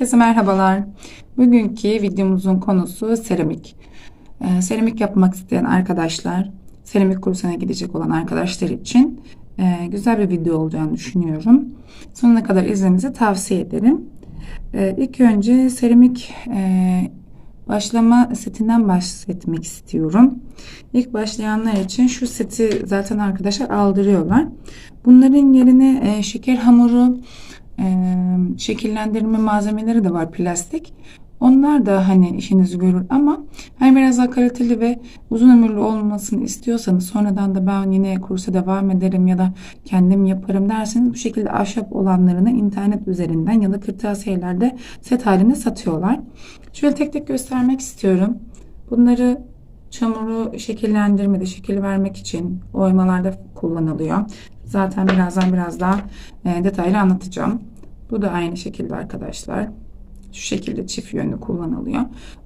Herkese merhabalar. Bugünkü videomuzun konusu seramik. Ee, seramik yapmak isteyen arkadaşlar, seramik kursuna gidecek olan arkadaşlar için e, güzel bir video olacağını düşünüyorum. Sonuna kadar izlemenizi tavsiye ederim. Ee, ilk önce seramik e, başlama setinden bahsetmek istiyorum. İlk başlayanlar için şu seti zaten arkadaşlar aldırıyorlar. Bunların yerine e, şeker hamuru, şekillendirme malzemeleri de var plastik. Onlar da hani işinizi görür ama hani biraz daha kaliteli ve uzun ömürlü olmasını istiyorsanız sonradan da ben yine kursa devam ederim ya da kendim yaparım derseniz bu şekilde ahşap olanlarını internet üzerinden ya da kırtasiyelerde set halinde satıyorlar. Şöyle tek tek göstermek istiyorum. Bunları çamuru şekillendirmede şekil vermek için oymalarda kullanılıyor. Zaten birazdan biraz daha detaylı anlatacağım. Bu da aynı şekilde arkadaşlar. Şu şekilde çift yönlü kullanılıyor.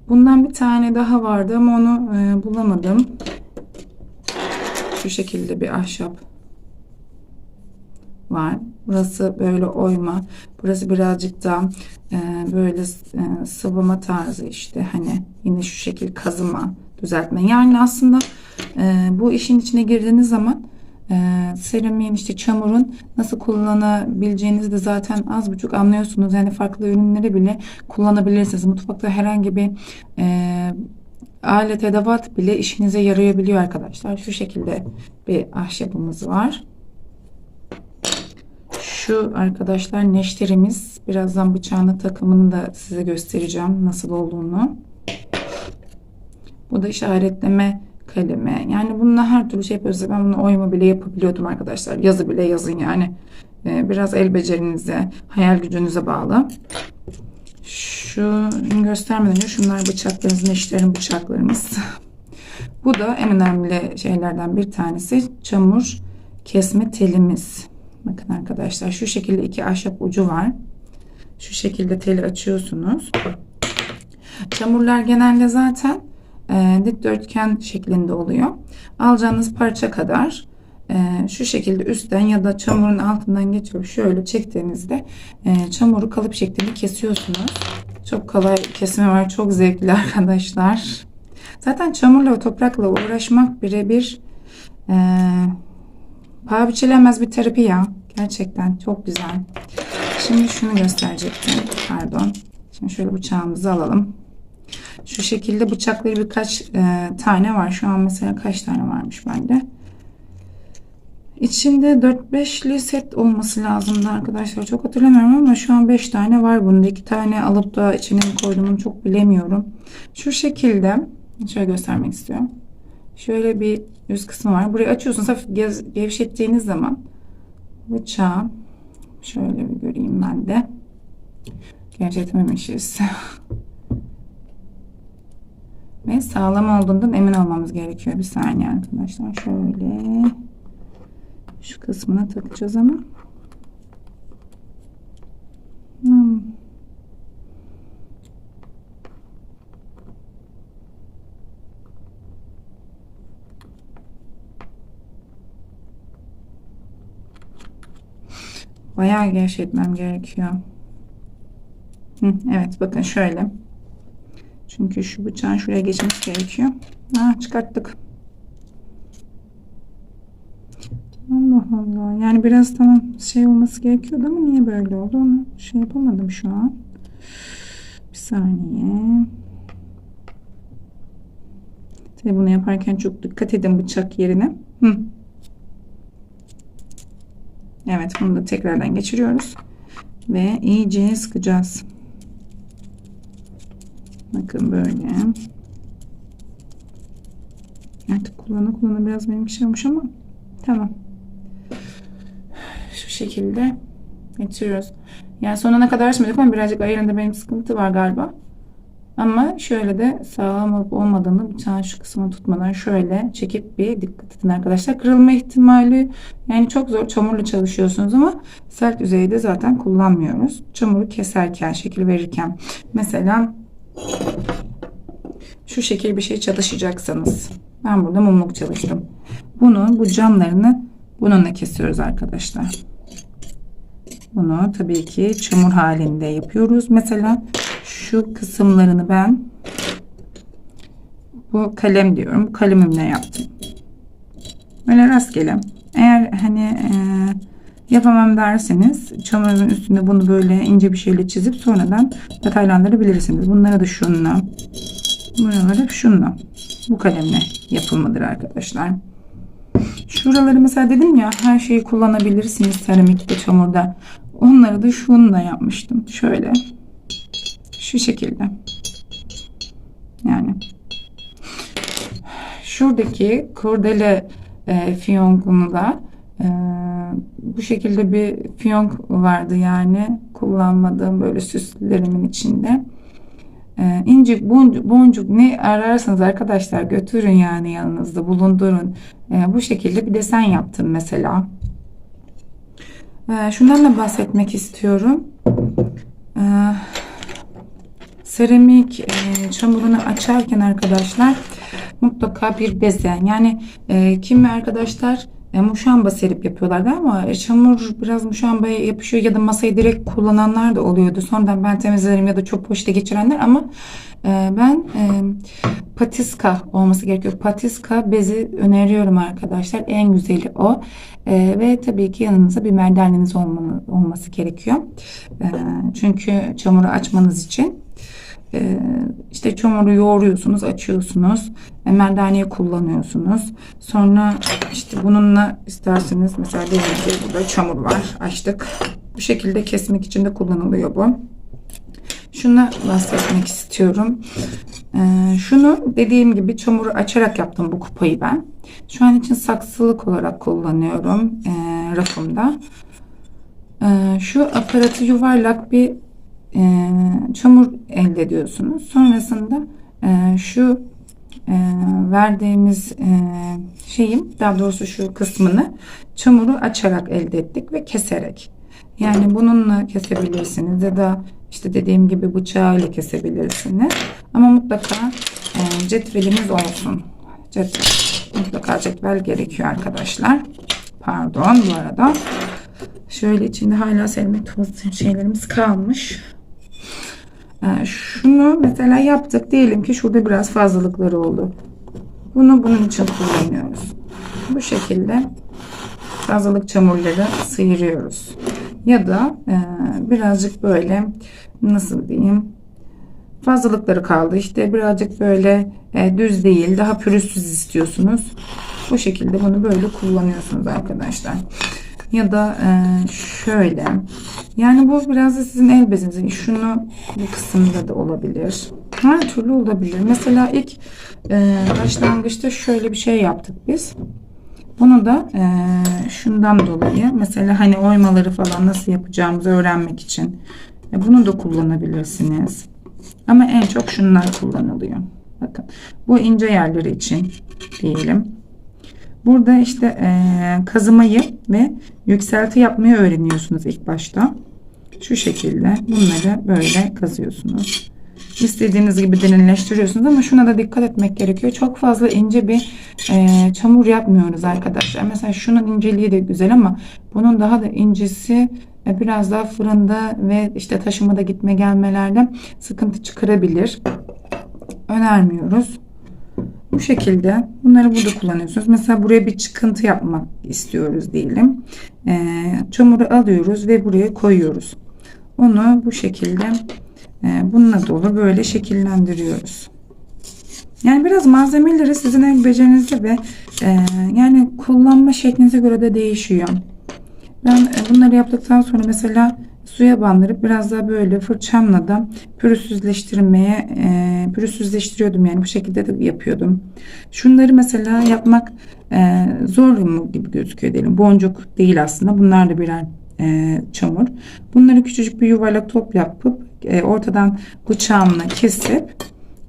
Bundan bir tane daha vardı ama onu e, bulamadım. Şu şekilde bir ahşap var. Burası böyle oyma. Burası birazcık daha e, böyle e, sıvama tarzı işte. Hani yine şu şekil kazıma, düzeltme. Yani aslında e, bu işin içine girdiğiniz zaman e, seramiğin işte çamurun nasıl kullanabileceğinizi de zaten az buçuk anlıyorsunuz. Yani farklı ürünleri bile kullanabilirsiniz. Mutfakta herhangi bir e, alet edevat bile işinize yarayabiliyor arkadaşlar. Şu şekilde bir ahşabımız var. Şu arkadaşlar neşterimiz. Birazdan bıçağını takımını da size göstereceğim nasıl olduğunu. Bu da işaretleme kalemi. Yani bununla her türlü şey yapıyoruz. Ben bunu oyma bile yapabiliyordum arkadaşlar. Yazı bile yazın yani. Ee, biraz el becerinize, hayal gücünüze bağlı. Şu göstermeden önce şunlar bıçaklarımız, neşterin bıçaklarımız. Bu da en önemli şeylerden bir tanesi çamur kesme telimiz. Bakın arkadaşlar şu şekilde iki ahşap ucu var. Şu şekilde teli açıyorsunuz. Çamurlar genelde zaten e, dikdörtgen şeklinde oluyor. Alacağınız parça kadar e, şu şekilde üstten ya da çamurun altından geçiyor. Şöyle çektiğinizde e, çamuru kalıp şeklinde kesiyorsunuz. Çok kolay kesme var. Çok zevkli arkadaşlar. Zaten çamurla ve toprakla uğraşmak birebir e, paha biçilemez bir terapi ya. Gerçekten çok güzel. Şimdi şunu gösterecektim. Pardon. Şimdi şöyle bıçağımızı alalım. Şu şekilde bıçakları birkaç e, tane var. Şu an mesela kaç tane varmış bende. İçinde 4-5'li set olması lazımdı arkadaşlar. Çok hatırlamıyorum ama şu an 5 tane var bunda. 2 tane alıp da içine mi koyduğumu çok bilemiyorum. Şu şekilde şöyle göstermek istiyorum. Şöyle bir üst kısmı var. Burayı açıyorsunuz. Hafif gevşettiğiniz zaman bıçağı şöyle bir göreyim ben de. Gevşetmemişiz. Ve sağlam olduğundan emin olmamız gerekiyor. Bir saniye arkadaşlar. Şöyle şu kısmına takacağız ama. Hmm. Bayağı gevşetmem gerekiyor. Hı, evet bakın şöyle. Çünkü şu bıçağın şuraya geçmesi gerekiyor. Ha, çıkarttık. Allah Allah. Yani biraz tamam şey olması gerekiyordu ama niye böyle oldu onu şey yapamadım şu an. Bir saniye. Tabii bunu yaparken çok dikkat edin bıçak yerine. Hı. Evet bunu da tekrardan geçiriyoruz. Ve iyice sıkacağız. Bakın böyle. Artık kullana kullana biraz benim şey olmuş ama tamam. Şu şekilde geçiriyoruz. Yani sonuna kadar açmadık ama birazcık ayarında benim sıkıntı var galiba. Ama şöyle de sağlam olup olmadığını bıçağın şu kısmını tutmadan şöyle çekip bir dikkat edin arkadaşlar. Kırılma ihtimali yani çok zor çamurla çalışıyorsunuz ama sert yüzeyde zaten kullanmıyoruz. Çamuru keserken, şekil verirken mesela şu şekil bir şey çalışacaksanız ben burada mumluk çalıştım. Bunun bu camlarını bununla kesiyoruz arkadaşlar. bunu tabii ki çamur halinde yapıyoruz. Mesela şu kısımlarını ben bu kalem diyorum. Kalemimle yaptım. Böyle rastgele. Eğer hani e, yapamam derseniz çamurun üstünde bunu böyle ince bir şeyle çizip sonradan detaylandırabilirsiniz. Bunları da şunla buraları şunla bu kalemle yapılmadır arkadaşlar. Şuraları mesela dedim ya her şeyi kullanabilirsiniz seramikte çamurda. Onları da şunla yapmıştım. Şöyle. Şu şekilde. Yani şuradaki kurdele e, fiyonkunu da e, bu şekilde bir fiyonk vardı yani kullanmadığım böyle süslerimin içinde. E, incik boncuk, boncuk ne ararsanız arkadaşlar götürün yani yanınızda bulundurun. E, bu şekilde bir desen yaptım mesela. E, şundan da bahsetmek istiyorum. E, seramik e, çamurunu açarken arkadaşlar mutlaka bir beze yani e, kimi arkadaşlar e, muşamba serip yapıyorlardı ama e, çamur biraz muşambaya yapışıyor ya da masayı direkt kullananlar da oluyordu. Sonradan ben temizlerim ya da çok poşete geçirenler ama e, ben e, patiska olması gerekiyor. Patiska bezi öneriyorum arkadaşlar. En güzeli o. E, ve tabii ki yanınıza bir merdaneniz olması gerekiyor. E, çünkü çamuru açmanız için ee, işte çamuru yoğuruyorsunuz, açıyorsunuz. E, merdaneyi kullanıyorsunuz. Sonra işte bununla isterseniz mesela diyelim ki burada çamur var. Açtık. Bu şekilde kesmek için de kullanılıyor bu. Şuna bahsetmek istiyorum. Ee, şunu dediğim gibi çamuru açarak yaptım bu kupayı ben. Şu an için saksılık olarak kullanıyorum e, rafımda. E, şu aparatı yuvarlak bir e, çamur elde ediyorsunuz. Sonrasında e, şu e, verdiğimiz e, şeyin daha doğrusu şu kısmını çamuru açarak elde ettik ve keserek. Yani bununla kesebilirsiniz ya da işte dediğim gibi bıçağıyla kesebilirsiniz. Ama mutlaka e, cetvelimiz olsun. Cetvel. Mutlaka cetvel gerekiyor arkadaşlar. Pardon bu arada. Şöyle içinde hala tuvası şeylerimiz kalmış. Şunu mesela yaptık. Diyelim ki şurada biraz fazlalıkları oldu. Bunu bunun için kullanıyoruz. Bu şekilde fazlalık çamurları sıyırıyoruz. Ya da e, birazcık böyle nasıl diyeyim fazlalıkları kaldı. İşte birazcık böyle e, düz değil daha pürüzsüz istiyorsunuz. Bu şekilde bunu böyle kullanıyorsunuz arkadaşlar. Ya da e, şöyle. Yani bu biraz da sizin el bezinizin. Şunu bu kısımda da olabilir. Her türlü olabilir. Mesela ilk e, başlangıçta şöyle bir şey yaptık biz. Bunu da e, şundan dolayı mesela hani oymaları falan nasıl yapacağımızı öğrenmek için e, bunu da kullanabilirsiniz. Ama en çok şunlar kullanılıyor. Bakın bu ince yerleri için diyelim. Burada işte e, kazımayı ve yükselti yapmayı öğreniyorsunuz ilk başta. Şu şekilde bunları böyle kazıyorsunuz. İstediğiniz gibi derinleştiriyorsunuz ama şuna da dikkat etmek gerekiyor. Çok fazla ince bir e, çamur yapmıyoruz arkadaşlar. Mesela şunun inceliği de güzel ama bunun daha da incesi e, biraz daha fırında ve işte taşımada gitme gelmelerde sıkıntı çıkarabilir. Önermiyoruz. Bu şekilde bunları burada kullanıyorsunuz. Mesela buraya bir çıkıntı yapmak istiyoruz diyelim. E, çamuru alıyoruz ve buraya koyuyoruz. Onu bu şekilde e, bununla dolu böyle şekillendiriyoruz. Yani biraz malzemeleri sizin el becerinize ve e, yani kullanma şeklinize göre de değişiyor. Ben e, bunları yaptıktan sonra mesela suya bandırıp biraz daha böyle fırçamla da pürüzsüzleştirmeye e, pürüzsüzleştiriyordum yani bu şekilde de yapıyordum. Şunları mesela yapmak e, zor mu gibi gözüküyor diyelim. Boncuk değil aslında. Bunlar da birer e, çamur. Bunları küçücük bir yuvarlak top yapıp e, ortadan bıçağımla kesip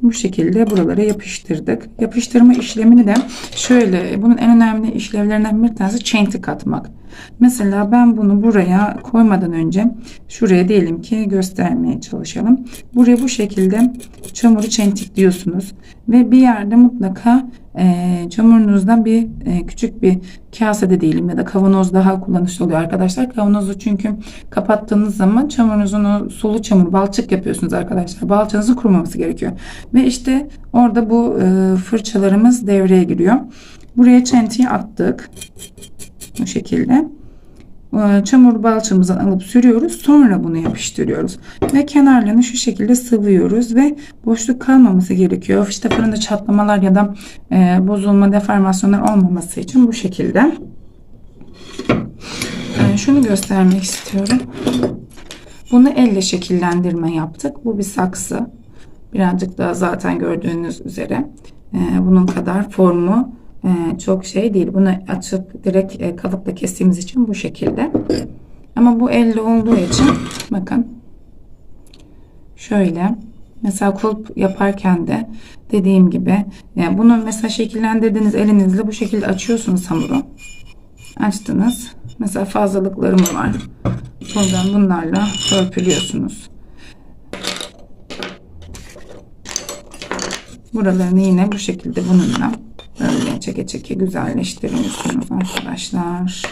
bu şekilde buralara yapıştırdık. Yapıştırma işlemini de şöyle bunun en önemli işlevlerinden bir tanesi çentik atmak. Mesela ben bunu buraya koymadan önce şuraya diyelim ki göstermeye çalışalım. Buraya bu şekilde çamuru çentikliyorsunuz ve bir yerde mutlaka e, çamurunuzdan bir e, küçük bir kasede diyelim ya da kavanoz daha kullanışlı oluyor arkadaşlar. Kavanozu çünkü kapattığınız zaman çamurunuzun o sulu çamur balçık yapıyorsunuz arkadaşlar. Balçanızın kurumaması gerekiyor. Ve işte orada bu e, fırçalarımız devreye giriyor. Buraya çentiyi attık. Bu şekilde. E, çamur balçamızdan alıp sürüyoruz. Sonra bunu yapıştırıyoruz. Ve kenarlarını şu şekilde sıvıyoruz ve boşluk kalmaması gerekiyor. İşte fırında çatlamalar ya da e, bozulma, deformasyonlar olmaması için bu şekilde. E, şunu göstermek istiyorum. Bunu elle şekillendirme yaptık. Bu bir saksı. Birazcık daha zaten gördüğünüz üzere. E, bunun kadar formu e, çok şey değil. Bunu açıp direkt e, kalıpla kestiğimiz için bu şekilde. Ama bu elle olduğu için bakın şöyle mesela kulp yaparken de dediğim gibi yani bunu mesela şekillendirdiğiniz elinizle bu şekilde açıyorsunuz hamuru. Açtınız. Mesela fazlalıklarım var. Buradan bunlarla törpülüyorsunuz. Buralarını yine bu şekilde bununla böyle çeke çeke güzelleştiriyorsunuz arkadaşlar.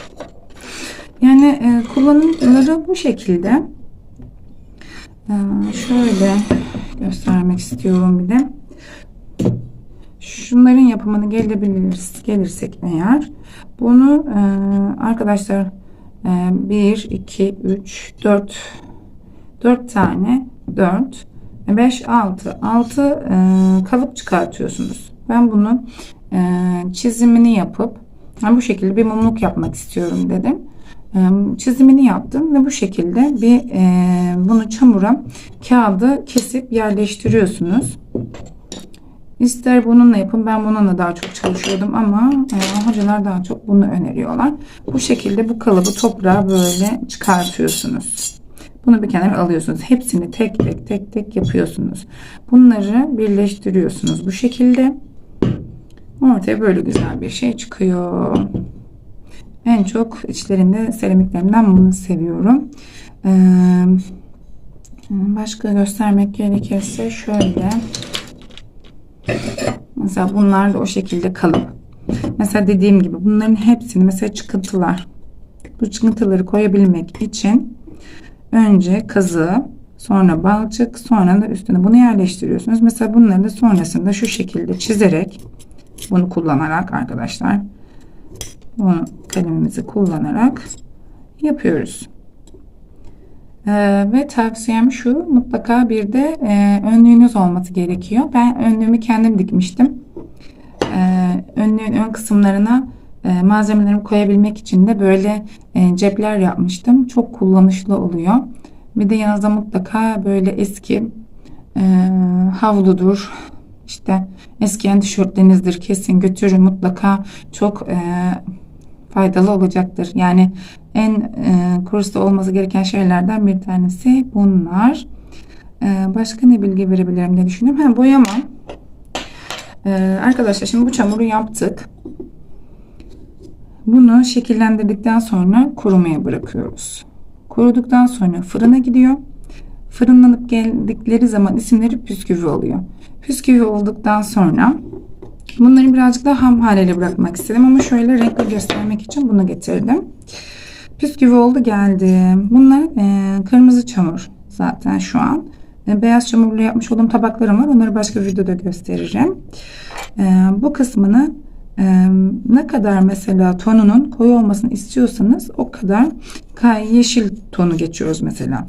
Yani e, kullanımları bu şekilde. E, şöyle göstermek istiyorum bir de. Şunların yapımını gelebiliriz, gelirsek eğer bunu e, arkadaşlar e, 1, 2, 3, 4 4 tane 4 5, 6 6 kalıp çıkartıyorsunuz. Ben bunu çizimini yapıp yani bu şekilde bir mumluk yapmak istiyorum dedim. E, çizimini yaptım ve bu şekilde bir e, bunu çamura kağıdı kesip yerleştiriyorsunuz. İster bununla yapın. Ben bununla daha çok çalışıyordum ama e, hocalar daha çok bunu öneriyorlar. Bu şekilde bu kalıbı toprağa böyle çıkartıyorsunuz. Bunu bir kenara alıyorsunuz. Hepsini tek tek tek tek yapıyorsunuz. Bunları birleştiriyorsunuz bu şekilde. Ortaya böyle güzel bir şey çıkıyor. En çok içlerinde seramiklerimden bunu seviyorum. Ee, başka göstermek gerekirse şöyle. Mesela bunlar da o şekilde kalıp. Mesela dediğim gibi bunların hepsini mesela çıkıntılar. Bu çıkıntıları koyabilmek için önce kazı, sonra balçık, sonra da üstüne bunu yerleştiriyorsunuz. Mesela bunları da sonrasında şu şekilde çizerek bunu kullanarak arkadaşlar bunu kalemimizi kullanarak yapıyoruz. Ee, ve tavsiyem şu mutlaka bir de e, önlüğünüz olması gerekiyor. Ben önlüğümü kendim dikmiştim. Ee, önlüğün ön kısımlarına e, malzemelerimi koyabilmek için de böyle e, cepler yapmıştım. Çok kullanışlı oluyor. Bir de yanınızda mutlaka böyle eski e, havludur, işte eskiyen tişörtlerinizdir kesin götürün mutlaka çok e, faydalı olacaktır. Yani en e, kursta olması gereken şeylerden bir tanesi bunlar. E, başka ne bilgi verebilirim diye düşünüyorum. Ha, boyama. E, arkadaşlar şimdi bu çamuru yaptık. Bunu şekillendirdikten sonra kurumaya bırakıyoruz. Kuruduktan sonra fırına gidiyor. Fırınlanıp geldikleri zaman isimleri püsküvü oluyor. Püsküvü olduktan sonra bunları birazcık daha ham haliyle bırakmak istedim ama şöyle renkli göstermek için bunu getirdim. Püsküvü oldu geldi. Bunlar e, kırmızı çamur zaten şu an. E, beyaz çamurlu yapmış olduğum tabaklarım var. Onları başka videoda gösteririm. E, bu kısmını e, ne kadar mesela tonunun koyu olmasını istiyorsanız o kadar yeşil tonu geçiyoruz mesela.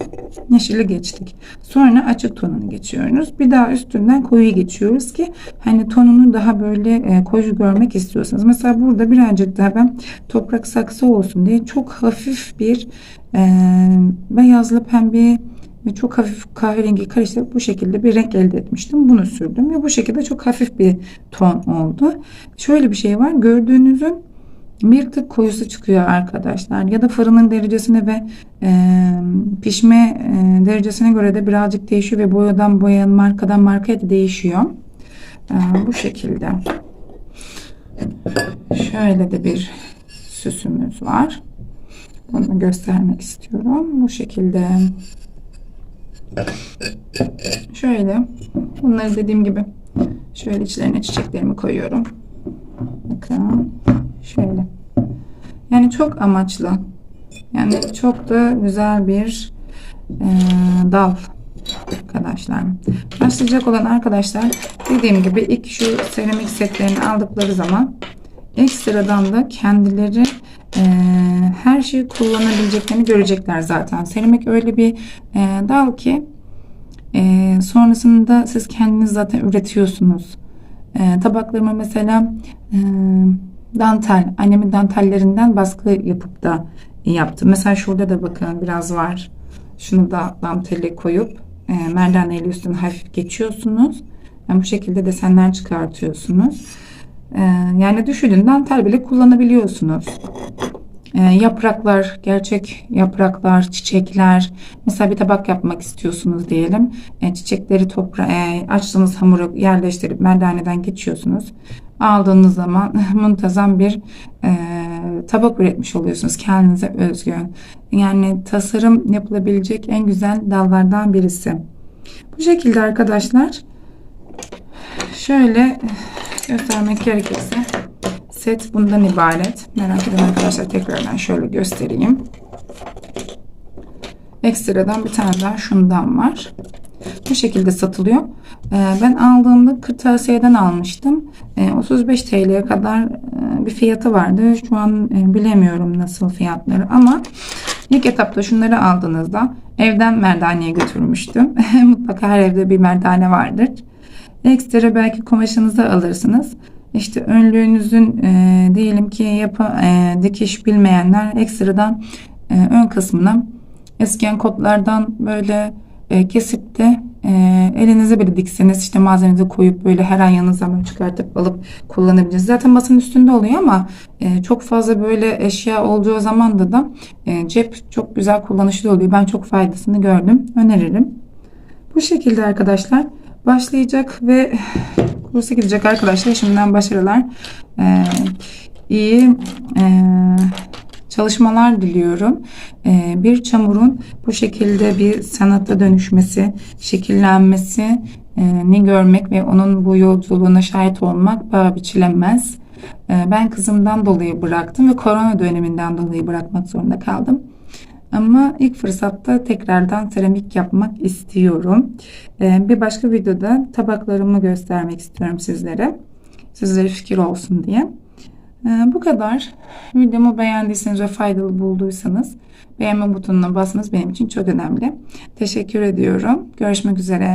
Yeşili geçtik. Sonra açık tonunu geçiyoruz. Bir daha üstünden koyu geçiyoruz ki hani tonunu daha böyle e, koyu görmek istiyorsanız. Mesela burada birazcık daha ben toprak saksı olsun diye çok hafif bir e, beyazlı pembe ve çok hafif kahverengi karıştırıp bu şekilde bir renk elde etmiştim. Bunu sürdüm ve bu şekilde çok hafif bir ton oldu. Şöyle bir şey var. Gördüğünüzün bir tık koyusu çıkıyor arkadaşlar. Ya da fırının derecesine ve e, pişme e, derecesine göre de birazcık değişiyor ve boyadan boya, markadan markaya da değişiyor. E, bu şekilde. Şöyle de bir süsümüz var. Bunu göstermek istiyorum. Bu şekilde. Şöyle. Bunları dediğim gibi şöyle içlerine çiçeklerimi koyuyorum. Bakın. Şöyle. Yani çok amaçlı. Yani çok da güzel bir e, dal arkadaşlar. Başlayacak olan arkadaşlar dediğim gibi ilk şu seramik setlerini aldıkları zaman ekstradan da kendileri e, her şeyi kullanabileceklerini görecekler zaten. Seramik öyle bir e, dal ki e, sonrasında siz kendiniz zaten üretiyorsunuz. E, tabaklarıma mesela e, dantel, annemin dantellerinden baskı yapıp da yaptım. Mesela şurada da bakın biraz var. Şunu da danteli koyup e, merdaneyle üstüne hafif geçiyorsunuz. Yani bu şekilde desenler çıkartıyorsunuz. E, yani düşünün dantel bile kullanabiliyorsunuz. E, yapraklar, gerçek yapraklar, çiçekler. Mesela bir tabak yapmak istiyorsunuz diyelim. E, çiçekleri toprağa, e, açtığınız hamuru yerleştirip merdaneden geçiyorsunuz. Aldığınız zaman muntazam bir e, tabak üretmiş oluyorsunuz kendinize özgün. Yani tasarım yapılabilecek en güzel dallardan birisi. Bu şekilde arkadaşlar şöyle göstermek gerekirse set bundan ibaret. Merak eden arkadaşlar tekrardan şöyle göstereyim. Ekstradan bir tane daha şundan var. Bu şekilde satılıyor. Ee, ben aldığımda kırtasiyeden almıştım. 35 TL'ye kadar e, bir fiyatı vardı. Şu an e, bilemiyorum nasıl fiyatları ama ilk etapta şunları aldığınızda evden merdaneye götürmüştüm. Mutlaka her evde bir merdane vardır. Ekstra belki kumaşınızı alırsınız. İşte önlüğünüzün e, diyelim ki yapı e, dikiş bilmeyenler ekstradan e, ön kısmına esken kotlardan böyle e, kesip de e, elinize bile dikseniz işte malzemenizi koyup böyle her an yanınızdan böyle çıkartıp alıp kullanabilirsiniz. Zaten masanın üstünde oluyor ama e, çok fazla böyle eşya olduğu zaman da da e, cep çok güzel kullanışlı oluyor. Ben çok faydasını gördüm. Öneririm. Bu şekilde arkadaşlar başlayacak ve kursa gidecek arkadaşlar şimdiden başarılar. Ee, iyi e, çalışmalar diliyorum. Ee, bir çamurun bu şekilde bir sanata dönüşmesi, şekillenmesi e, ni görmek ve onun bu yolculuğuna şahit olmak paha biçilemez. Ee, ben kızımdan dolayı bıraktım ve korona döneminden dolayı bırakmak zorunda kaldım. Ama ilk fırsatta tekrardan seramik yapmak istiyorum. Ee, bir başka videoda tabaklarımı göstermek istiyorum sizlere. Sizlere fikir olsun diye. Ee, bu kadar. Videomu beğendiyseniz ve faydalı bulduysanız beğenme butonuna basmanız benim için çok önemli. Teşekkür ediyorum. Görüşmek üzere.